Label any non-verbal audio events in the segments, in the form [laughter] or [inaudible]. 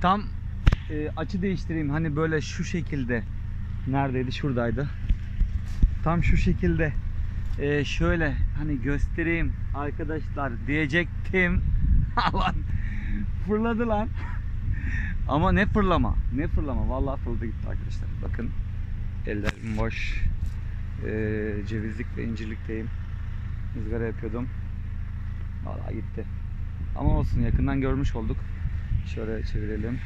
tam e, açı değiştireyim. Hani böyle şu şekilde. Neredeydi? Şuradaydı. Tam şu şekilde. e, şöyle hani göstereyim arkadaşlar diyecektim. [laughs] Lan fırladı lan. [laughs] Ama ne fırlama. Ne fırlama. Vallahi fırladı gitti arkadaşlar. Bakın ellerim boş. Ee, cevizlik ve incirlikteyim. Izgara yapıyordum. Vallahi gitti. Ama olsun yakından görmüş olduk. Şöyle çevirelim.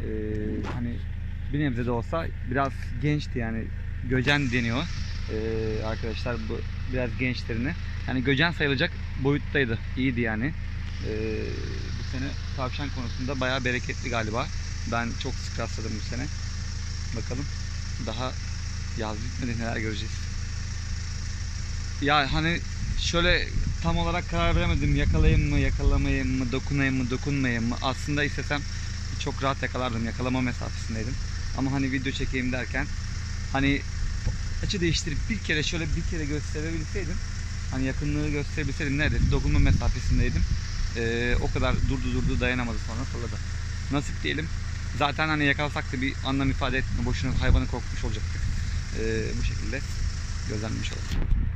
Ee, hani bir nebze de olsa biraz gençti yani. Göcen deniyor. Ee, arkadaşlar bu biraz gençlerini. Yani göcen sayılacak boyuttaydı. İyiydi yani. Ee, bu sene tavşan konusunda bayağı bereketli galiba. Ben çok sık rastladım bu sene. Bakalım daha yaz bitmedi neler göreceğiz. Ya hani şöyle tam olarak karar veremedim. Yakalayayım mı yakalamayayım mı dokunayım mı dokunmayayım mı? Aslında istesem çok rahat yakalardım. Yakalama mesafesindeydim. Ama hani video çekeyim derken hani açı değiştirip bir kere şöyle bir kere gösterebilseydim hani yakınlığı gösterebilseydim neredeyse dokunma mesafesindeydim. Ee, o kadar durdu durdu dayanamadı sonra fırladı. Nasip diyelim. Zaten hani yakalasak da bir anlam ifade etmiyor. Boşuna hayvanı korkmuş olacaktık Ee, bu şekilde gözlemlemiş olduk